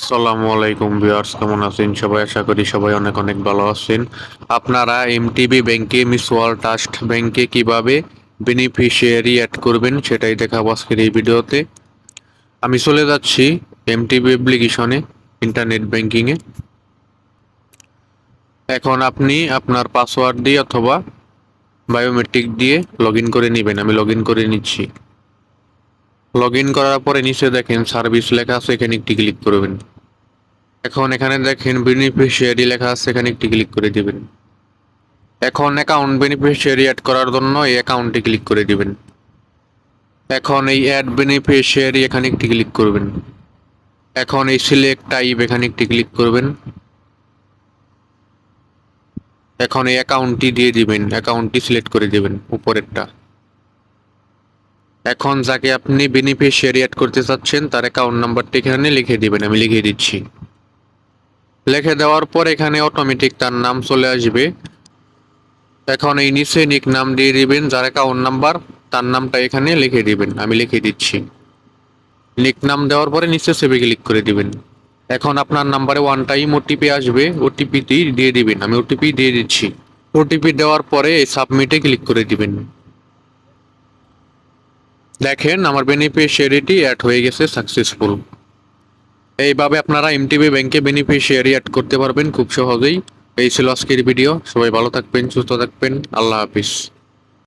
আসসালামু আলাইকুম ভিউয়ার্স, কেমন আছেন সবাই? আশা করি সবাই অনেক অনেক ভালো আছেন। আপনারা এমটিবি ব্যাংকে মিস মিসওয়াল ট্রাস্ট ব্যাংকে কীভাবে বেনিফিশিয়ারি অ্যাড করবেন সেটাই দেখাবো আজকের এই ভিডিওতে। আমি চলে যাচ্ছি এমটিবি অ্যাপ্লিকেশনে ইন্টারনেট ব্যাংকিংয়ে এখন আপনি আপনার পাসওয়ার্ড দিয়ে অথবা বায়োমেট্রিক দিয়ে লগ করে নেবেন। আমি লগ করে নিচ্ছি। লগ ইন করার পরে নিচে দেখেন সার্ভিস লেখা আছে, এখানে একটি ক্লিক করবেন। এখন এখানে দেখেন বেনিফিশিয়ারি লেখা আছে, এখানে একটি ক্লিক করে দিবেন। এখন অ্যাকাউন্ট বেনিফিশিয়ারি অ্যাড করার জন্য এই অ্যাকাউন্টে ক্লিক করে দিবেন। এখন এই অ্যাড বেনিফিশিয়ারি এখানে একটি ক্লিক করবেন। এখন এই সিলেক্ট টাইপ এখানে একটি ক্লিক করবেন। এখন এই অ্যাকাউন্টটি দিয়ে দিবেন অ্যাকাউন্টটি সিলেক্ট করে দিবেন, উপরেরটা। এখন যাকে আপনি বেনিফিশিয়ারি অ্যাড করতে চাচ্ছেন, তার অ্যাকাউন্ট নাম্বারটি এখানে লিখে দিবেন, আমি লিখে দিচ্ছি। লিখে দেওয়ার পর এখানে অটোমেটিক তার নাম চলে আসবে। এখন এই নিচে নিক নাম দিয়ে দিবেন, যার অ্যাকাউন্ট নাম্বার তার নামটা এখানে লিখে দিবেন, আমি লিখে দিচ্ছি। নিক নাম দেওয়ার পরে নিচে সেভে ক্লিক করে দিবেন। এখন আপনার নাম্বারে ওয়ান টাইম ওটিপি আসবে ওটিপিটি দিয়ে দিবেন, আমি ওটিপি দিয়ে দিচ্ছি। ওটিপি দেওয়ার পরে সাবমিটে ক্লিক করে দিবেন। দেখেন, আমার বেনিফিশিয়ারিটি অ্যাড হয়ে গেছে সাকসেসফুল এইভাবে আপনারা এমটিবি ব্যাংকে বেনিফিশিয়ারি অ্যাড করতে পারবেন খুব সহজেই। এই ছিল আজকের ভিডিও সবাই ভালো থাকবেন, সুস্থ থাকবেন। আল্লাহ হাফিজ।